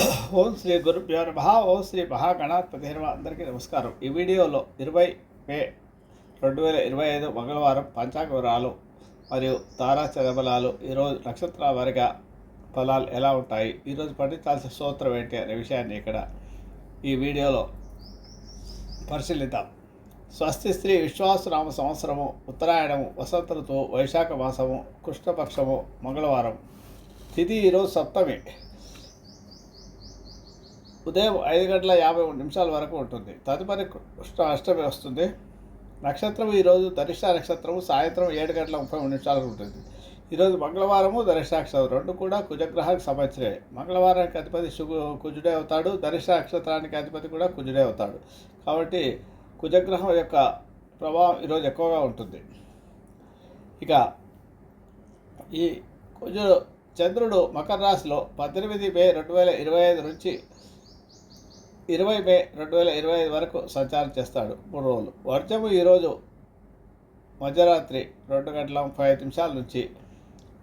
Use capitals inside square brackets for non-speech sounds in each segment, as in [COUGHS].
ఓం శ్రీ గురుభ్యో నమ. ఓం శ్రీ మహాగణాధిపతి నమ అందరికీ నమస్కారం. ఈ వీడియోలో ఇరవై మే రెండు వేల ఇరవై ఐదు మంగళవారం పంచాంగ వివరాలు మరియు తారా చదబలాలు ఈరోజు నక్షత్రాల వారిగా ఫలాలు ఎలా ఉంటాయి ఈరోజు పండించాల్సిన సూత్రం ఏంటి అనే విషయాన్ని ఇక్కడ ఈ వీడియోలో పరిశీలిద్దాం. స్వస్తి శ్రీ విశ్వాసనామ సంవత్సరము ఉత్తరాయణము వసంత ఋతువు వైశాఖ మాసము కృష్ణపక్షము మంగళవారం. తిథి ఈరోజు సప్తమి. ఉదయం ఐదు గంటల యాభై మూడు నిమిషాల వరకు ఉంటుంది. తదుపరి కృష్ణ అష్టమి వస్తుంది. నక్షత్రం ఈరోజు ధనిష్ట నక్షత్రము సాయంత్రం ఏడు గంటల ముప్పై మూడు నిమిషాలకు ఉంటుంది. ఈరోజు మంగళవారము ధనిష్ట రెండు కూడా కుజగ్రహానికి సంబంధించినవి. మంగళవారానికి అధిపతి శుభ కుజుడే అవుతాడు. ధనిష్ట నక్షత్రానికి అధిపతి కూడా కుజుడే అవుతాడు. కాబట్టి కుజగ్రహం యొక్క ప్రభావం ఈరోజు ఎక్కువగా ఉంటుంది. ఇక ఈ కుజుడు చంద్రుడు మకర రాశిలో పద్దెనిమిది మే రెండు వేల ఇరవై ఐదు నుంచి ఇరవై మే రెండు వేల ఇరవై ఐదు వరకు సంచారం చేస్తాడు. మూడు రోజులు. వర్జము ఈరోజు మధ్యరాత్రి రెండు గంటల ముప్పై ఐదు నిమిషాల నుంచి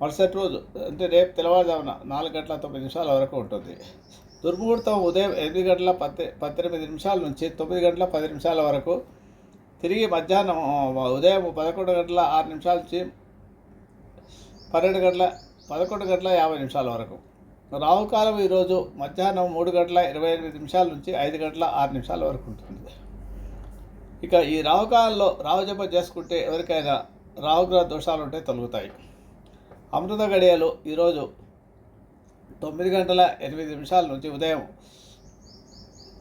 మరుసటి రోజు అంటే రేపు తెల్లవారుజామున నాలుగు గంటల తొమ్మిది నిమిషాల వరకు ఉంటుంది. దుర్ముహూర్తం ఉదయం ఎనిమిది గంటల పద్దె పద్దెనిమిది నిమిషాల నుంచి తొమ్మిది గంటల పది నిమిషాల వరకు తిరిగి మధ్యాహ్నం ఉదయం పదకొండు గంటల ఆరు నిమిషాల నుంచి పన్నెండు గంటల పదకొండు గంటల యాభై నిమిషాల వరకు రావుకాలం ఈరోజు మధ్యాహ్నం మూడు గంటల ఇరవై ఎనిమిది నిమిషాల నుంచి ఐదు గంటల ఆరు నిమిషాల వరకు ఉంటుంది. ఇక ఈ రావుకాలంలో రావుజప చేసుకుంటే ఎవరికైనా రావుగ్రహ దోషాలు ఉంటే తొలగుతాయి. అమృత గడియలు ఈరోజు తొమ్మిది గంటల ఎనిమిది నిమిషాల నుంచి ఉదయం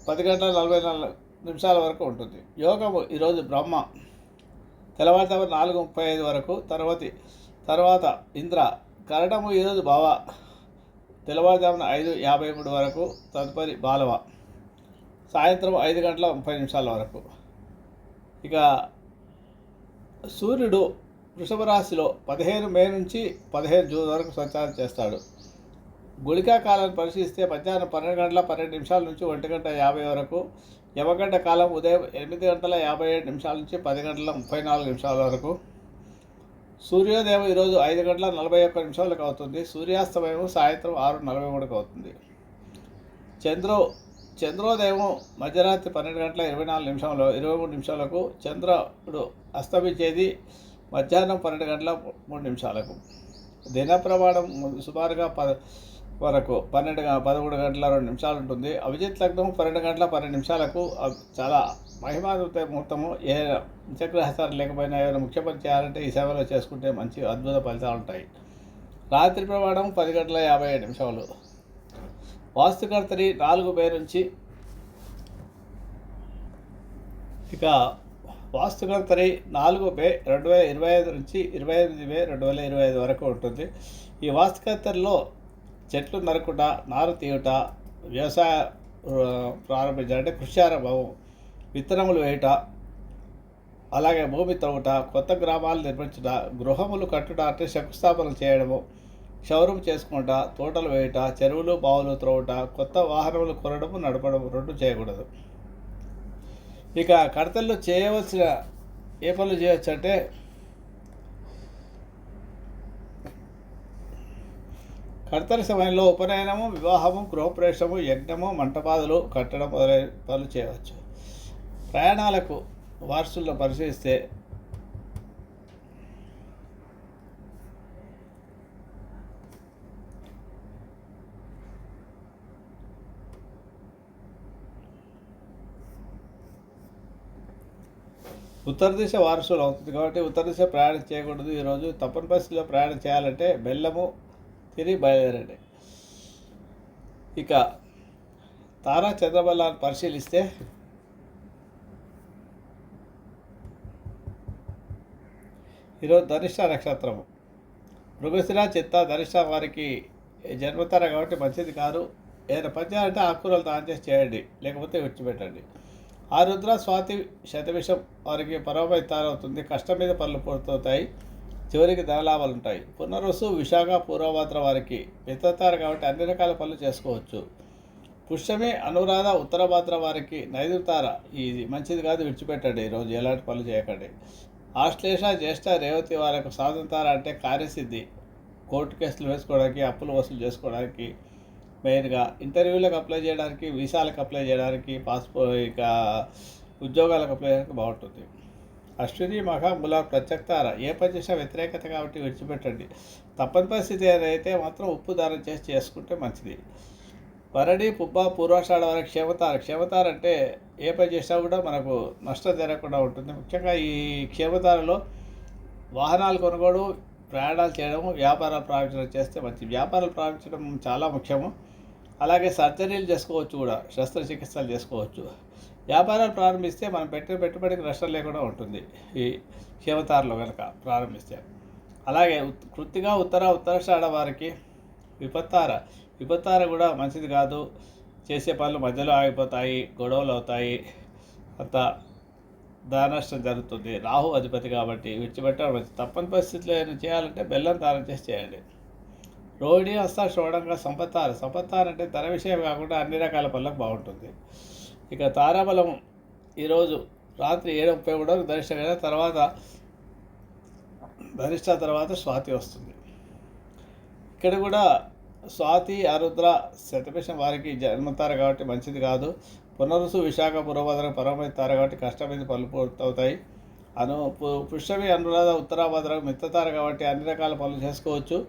పది గంటల నలభై నాలుగు నిమిషాల వరకు ఉంటుంది. యోగము ఈరోజు బ్రహ్మ. తెల్లవారుజాము నాలుగు ముప్పై ఐదు వరకు తర్వాతి తర్వాత ఇంద్ర. కరణము ఈరోజు బావ తెల్లవారుజామున ఐదు యాభై మూడు వరకు తదుపరి బాలవ. సాయంత్రం ఐదు గంటల ముప్పై నిమిషాల వరకు. ఇక సూర్యుడు వృషభ రాశిలో పదిహేను మే నుంచి పదిహేను జూన్ వరకు సంచారం చేస్తాడు. గుళికా కాలాన్ని పరిశీలిస్తే మధ్యాహ్నం పన్నెండు గంటల పన్నెండు నిమిషాల నుంచి ఒంటి గంట యాభై వరకు యమగంట కాలం ఉదయం ఎనిమిది గంటల యాభై ఏడు నిమిషాల నుంచి పది గంటల ముప్పై నాలుగు నిమిషాల వరకు సూర్యోదయం ఈరోజు ఐదు గంటల నలభై ఒక్క నిమిషాలకు అవుతుంది. సూర్యాస్తమయం సాయంత్రం ఆరు నలభై మూడుకు అవుతుంది. చంద్రో చంద్రోదయం మధ్యరాత్రి పన్నెండు గంటల ఇరవై నాలుగు నిమిషంలో ఇరవై మూడు నిమిషాలకు చంద్రుడు అస్తమించేది మధ్యాహ్నం పన్నెండు గంటల మూడు నిమిషాలకు. దిన ప్రమాణం సుమారుగా ప వరకు పన్నెండు పదమూడు గంటల రెండు నిమిషాలు ఉంటుంది. అభిజిత్ లగ్నం పన్నెండు గంటల పన్నెండు నిమిషాలకు చాలా మహిమానుత ముహూర్తము ఏ చక్రహస్తారం లేకపోయినా ఏమైనా ముఖ్య పని చేయాలంటే ఈ సేవలో చేసుకుంటే మంచి అద్భుత ఫలితాలు ఉంటాయి. రాత్రి ప్రమాణం పది గంటల యాభై ఏడు నిమిషాలు. వాస్తుకర్తరి నాలుగు మే నుంచి ఇక వాస్తుకర్తరి నాలుగు మే రెండు వేల ఇరవై ఐదు నుంచి ఇరవై ఎనిమిది మే రెండు వేల ఇరవై ఐదు వరకు ఉంటుంది. ఈ వాస్తుకర్తరిలో చెట్లు నరకుట నారు తీయుట వ్యవసాయ ప్రారంభించాలంటే కృషి ఆరంభం విత్తనములు వేయుట అలాగే భూమి తవ్వుట కొత్త గ్రామాలు నిర్మించుట గృహములు కట్టుట అంటే శంకుస్థాపన చేయడము క్షౌరం చేసుకుంట తోటలు వేయుట చెరువులు బావులు త్రవ్వుట కొత్త వాహనములు కొనడము నడపడం రెండు చేయకూడదు. ఇక కడతల్లో చేయవలసిన ఏ పనులు చేయవచ్చు అంటే కడతల సమయంలో ఉపనయనము వివాహము గృహప్రవేశము యజ్ఞము మంటపాదులు కట్టడం మొదలైన పనులు చేయవచ్చు. ప్రయాణాలకు వారసుల్లో పరిశీలిస్తే ఉత్తర దిశ వారసులు అవుతుంది కాబట్టి ఉత్తర దిశ ప్రయాణం చేయకూడదు. ఈరోజు తప్పని పరిస్థితిలో ప్రయాణం చేయాలంటే బెల్లము తిరిగి బయలుదేరండి. ఇక తారా చంద్రబల్లాన్ని పరిశీలిస్తే ఈరోజు ధనిష్ట నక్షత్రము. మృగశిర చిత్త ధనిష్ట వారికి జన్మతార కాబట్టి మంచిది కాదు. ఏదైనా పంచారంటే ఆకుకూరలు దానం చేసి చేయండి లేకపోతే విడిచిపెట్టండి. ఆ రుద్ర స్వాతి శతవిషం వారికి పరమైతారు కష్టం మీద పనులు పూర్తవుతాయి. చివరికి ధనలాభాలు ఉంటాయి. పునరుసు విశాఖ పూర్వభద్ర వారికి మిత్రతారు కాబట్టి అన్ని రకాల పనులు చేసుకోవచ్చు. పుష్యమి అనురాధ ఉత్తరభాద్ర వారికి నైదుతార. ఇది మంచిది కాదు విడిచిపెట్టండి. ఈరోజు ఎలాంటి పనులు చేయకండి. ఆశ్లేష జ్యేష్ఠ రేవతి వారికి స్వాతంత్రాలు అంటే కార్యసిద్ధి. కోర్టు కేసులు వేసుకోవడానికి అప్పులు వసూలు చేసుకోవడానికి మెయిన్గా ఇంటర్వ్యూలకు అప్లై చేయడానికి వీసాలకు అప్లై చేయడానికి పాస్పోర్ట్ ఇక ఉద్యోగాలకు అప్లై చేయడానికి బాగుంటుంది. అశ్విని మహా ముల ప్రత్యక్తార ఏ పని చేసినా వ్యతిరేకత కాబట్టి విడిచిపెట్టండి. తప్పని పరిస్థితి అయితే మాత్రం ఉప్పు దానం చేసి చేసుకుంటే మంచిది. వరడి పుబ్బ పూర్వాషాఢ వరకు క్షేమతార. క్షేమతార అంటే ఏ పని చేసినా కూడా మనకు నష్టం జరగకుండా ఉంటుంది. ముఖ్యంగా ఈ క్షేమతారలో వాహనాలు కొనుగోలు ప్రయాణాలు చేయడం వ్యాపారాలు ప్రారంభించడం చేస్తే మంచి వ్యాపారాలు ప్రారంభించడం చాలా ముఖ్యము. అలాగే సర్జరీలు చేసుకోవచ్చు కూడా. శస్త్రచికిత్సలు చేసుకోవచ్చు. వ్యాపారాలు ప్రారంభిస్తే మనం పెట్టిన పెట్టుబడికి నష్టం లేకుండా ఉంటుంది. ఈ క్షేమతారలో కనుక ప్రారంభిస్తే. అలాగే ఉత్- కృత్తిగా ఉత్తర ఉత్తరాషాఢ వారికి విపత్తార. విపత్తార కూడా మంచిది కాదు. చేసే పనులు మధ్యలో ఆగిపోతాయి గొడవలు అవుతాయి. అంత దానష్టం జరుగుతుంది. రాహు అధిపతి కాబట్టి విడిచిపెట్టడం మంచిది. తప్పని పరిస్థితిలో ఏమైనా చేయాలంటే బెల్లం దానం చేసి చేయండి. రోహిణి వస్తా చూడంగా సంపత్తార సంపత్తార అంటే ధన విషయం కాకుండా అన్ని రకాల పనులకు బాగుంటుంది. ఇక తారాబలం ఈరోజు రాత్రి ఏడు ముప్పై కూడా గరిష్టమైన తర్వాత గరిష్ట తర్వాత స్వాతి వస్తుంది. ఇక్కడ కూడా స్వాతి ఆరుద్ర శతభిషం వారికి జన్మతారు కాబట్టి మంచిది కాదు. పునరుసు విశాఖ పురభద్ర పరమైతారు కాబట్టి కష్టమైంది పనులు పూర్తవుతాయి. అను పు- పుష్యమి అనురాధ ఉత్తరాభద్ర మిత్తతారు కాబట్టి అన్ని రకాల పనులు చేసుకోవచ్చు.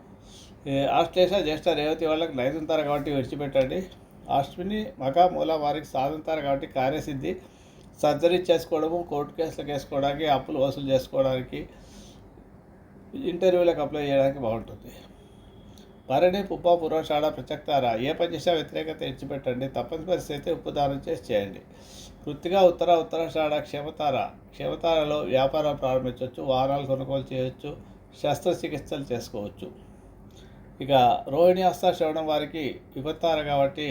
ఏ, ఆశ్లేష జ్యేష్ఠ రేవతి వాళ్ళకి నైదుంతారు కాబట్టి విడిచిపెట్టండి. అశ్విని మగ మూల వారికి సాధంతారు కాబట్టి కార్యసిద్ధి. సర్జరీ చేసుకోవడము కోర్టు కేసులకు వేసుకోవడానికి అప్పులు వసూలు చేసుకోవడానికి ఇంటర్వ్యూలకు అప్లై చేయడానికి బాగుంటుంది. భరణి పుప్ప పురోషాడ ప్రత్యక్తార ఏ పని చేసినా వ్యతిరేకత ఇచ్చిపెట్టండి తప్పని పరిస్థితి అయితే ఉప్పు దానం చేసి చేయండి. వృత్తిగా ఉత్తర ఉత్తరాషాఢ క్షేమతార. క్షేమతారలో వ్యాపారం ప్రారంభించవచ్చు. వాహనాలు కొనుగోలు చేయవచ్చు. శస్త్రచికిత్సలు చేసుకోవచ్చు. ఇక రోహిణి హస్త శ్రవణం వారికి విపత్తార కాబట్టి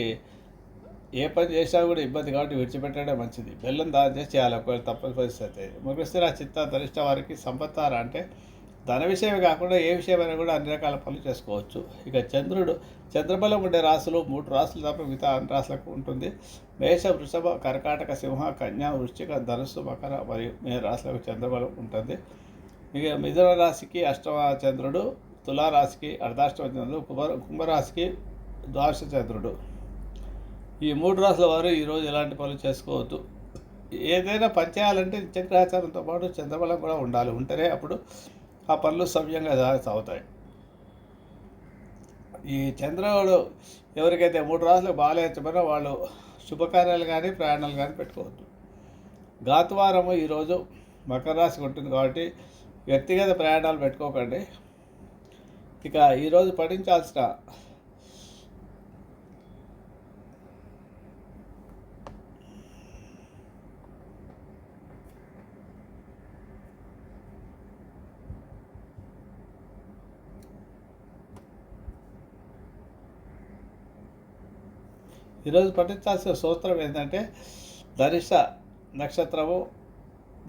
ఏ పని చేసినా కూడా ఇబ్బంది కాబట్టి విడిచిపెట్టడం మంచిది. బెల్లం దానం చేసి చేయాలి. ఒకవేళ తప్పని పరిస్థితి ముగిస్తే చిత్త ధరిష్ట వారికి సంపత్తార అంటే ధన విషయమే కాకుండా ఏ విషయమైనా కూడా అన్ని రకాల పనులు చేసుకోవచ్చు. ఇక చంద్రుడు చంద్రబలం ఉండే రాశులు మూడు రాసులు తప్ప మిగతా అన్ని రాసులకు ఉంటుంది. మేష వృషభ కర్కాటక సింహ కన్యా వృశ్చిక ధనుస్సు మకర మరియు మే రాశులకు చంద్రబలం ఉంటుంది. ఇక మిథున రాశికి అష్టమ చంద్రుడు తులారాశికి అర్ధాష్టమ చంద్రుడు కుంభ కుంభరాశికి ద్వాదశ చంద్రుడు. ఈ మూడు రాసుల వారు ఈరోజు ఎలాంటి పనులు చేసుకోవద్దు. ఏదైనా పని చేయాలంటే చక్రాచారంతో పాటు చంద్రబలం కూడా ఉండాలి. ఉంటేనే అప్పుడు ఆ పనులు సవ్యంగా సాగుతాయి. ఈ చంద్రుడు ఎవరికైతే మూడు రాసులకు బాగాలేకపోయినా వాళ్ళు శుభకార్యాలు కానీ ప్రయాణాలు కానీ పెట్టుకోవద్దు. గాతువారము ఈరోజు మకర రాశికి ఉంటుంది కాబట్టి వ్యక్తిగత ప్రయాణాలు పెట్టుకోకండి. ఇక ఈరోజు పఠించాల్సిన ఈరోజు పఠించాల్సిన సూత్రం ఏంటంటే ధనిష్ట నక్షత్రము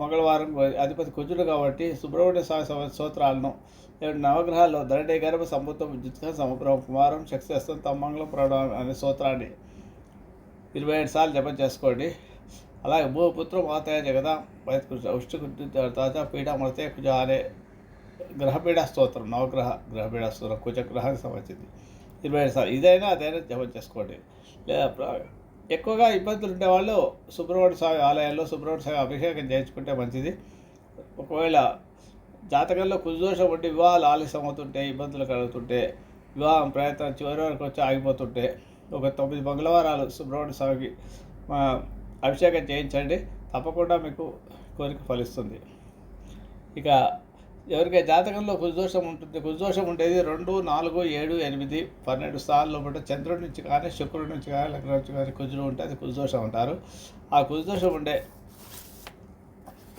మంగళవారం అధిపతి కుజుడు కాబట్టి సుబ్రహ్మణ్య స్వామి సూత్రాలను ఏడు నవగ్రహాల్లో ధరణి గర్భ సంబుద్ధం విద్యుత్క సమగ్రహం కుమారం శక్తిస్తం తమ్మంగళం ప్రణవం అనే సూత్రాన్ని ఇరవై ఏడు సార్లు జపం చేసుకోండి. అలాగే భూపుత్రం మాతయ జగద ఉష్టి తాత పీడ మృతయ కుజ అనే గ్రహపీడ స్తోత్రం నవగ్రహ గ్రహపీడ స్తోత్రం కుజ గ్రహానికి సంబంధించింది. ఇరవై ఏడు సార్లు ఇదైనా అదైనా జపం చేసుకోండి. ఎక్కువగా ఇబ్బందులు ఉండేవాళ్ళు సుబ్రహ్మణ్య స్వామి ఆలయాల్లో సుబ్రహ్మణ్య స్వామి అభిషేకం చేయించుకుంటే మంచిది. ఒకవేళ జాతకంలో కుదోషం ఉంటే వివాహాలు ఆలస్యం అవుతుంటే ఇబ్బందులు కలుగుతుంటే వివాహం ప్రయత్నం చివరి వరకు వచ్చి ఆగిపోతుంటే ఒక తొమ్మిది మంగళవారాలు సుబ్రహ్మణ్య స్వామికి అభిషేకం చేయించండి. తప్పకుండా మీకు కోరిక ఫలిస్తుంది. ఇక ఎవరికై జాతకంలో కుజదోషం ఉంటుంది కుజదోషం ఉండేది రెండు నాలుగు ఏడు ఎనిమిది పన్నెండు స్థానాల్లో కూడా చంద్రుడి నుంచి కానీ శుక్రుడి నుంచి కానీ లగ్నం నుంచి కానీ కుజుడు ఉంటే అది కుజదోషం అంటారు. ఆ కుజదోషం ఉండే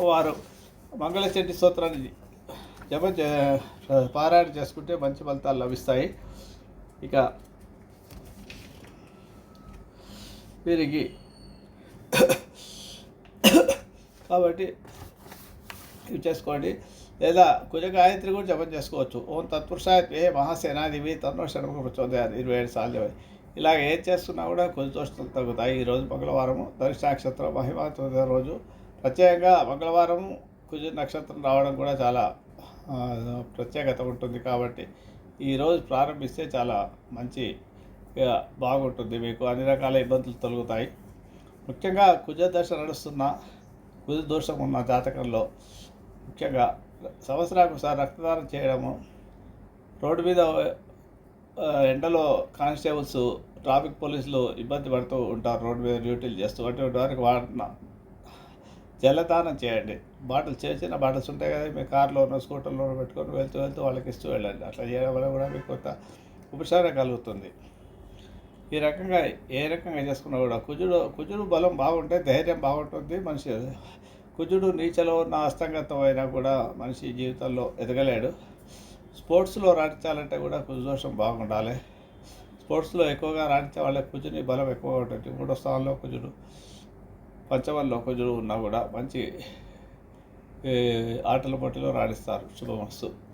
వారు మంగళచండి స్తోత్రాన్ని జపం చే- పారాయణ చేసుకుంటే మంచి ఫలితాలు లభిస్తాయి. ఇక వీరికి [COUGHS] కాబట్టి ఇవి చేసుకోండి. లేదా కుజ గాయత్రి కూడా జపం చేసుకోవచ్చు. ఓం తత్పురుషాయత్వే మహాసేనాదివి తన్నో షణముఖ ప్రచోదయాలు ఇరవై ఏడు సార్లు ఇలాగ ఏం చేస్తున్నా కూడా కుజ తగ్గుతాయి. ఈరోజు మంగళవారము ధనిష్ట నక్షత్రం మహిమాత్మ రోజు. ప్రత్యేకంగా మంగళవారం కుజ నక్షత్రం రావడం కూడా చాలా ప్రత్యేకత ఉంటుంది కాబట్టి ఈరోజు ప్రారంభిస్తే చాలా మంచి బాగుంటుంది మీకు. అన్ని రకాల ఇబ్బందులు తొలగుతాయి. ముఖ్యంగా కుజ దశ నడుస్తున్న కుజ దోషం ఉన్న జాతకంలో ముఖ్యంగా సంవత్సరానికి ఒకసారి రక్తదానం చేయడము. రోడ్డు మీద ఎండలో కానిస్టేబుల్స్ ట్రాఫిక్ పోలీసులు ఇబ్బంది పడుతూ ఉంటారు రోడ్డు మీద డ్యూటీలు చేస్తూ. అటువంటి వారికి వాడిన జలదానం చేయండి. బాటిల్స్ చిన్న చిన్న బాటిల్స్ ఉంటాయి కదా మీ కార్లోనో స్కూటర్లోనో పెట్టుకొని వెళ్తూ వెళ్తూ వాళ్ళకి ఇస్తూ వెళ్ళండి. అట్లా చేయడం వల్ల కూడా మీకు కొంత ఉపశమనం కలుగుతుంది. ఈ రకంగా ఏ రకంగా చేసుకున్నా కూడా కుజుడు కుజుడు బలం బాగుంటే ధైర్యం బాగుంటుంది మనిషి కుజుడు నీచలో ఉన్న అస్తంగతం అయినా కూడా మనిషి జీవితంలో ఎదగలేడు. స్పోర్ట్స్లో రాణించాలంటే కూడా కుజుదోషం బాగుండాలి. స్పోర్ట్స్లో ఎక్కువగా రాణించే వాళ్ళకి కుజుని బలం ఎక్కువగా ఉంటుంది. మూడో స్థానంలో కుజుడు పంచమంలో కుజుడు ఉన్నా కూడా మంచి ఆటల పోటీలో రాణిస్తారు. శుభమస్తు.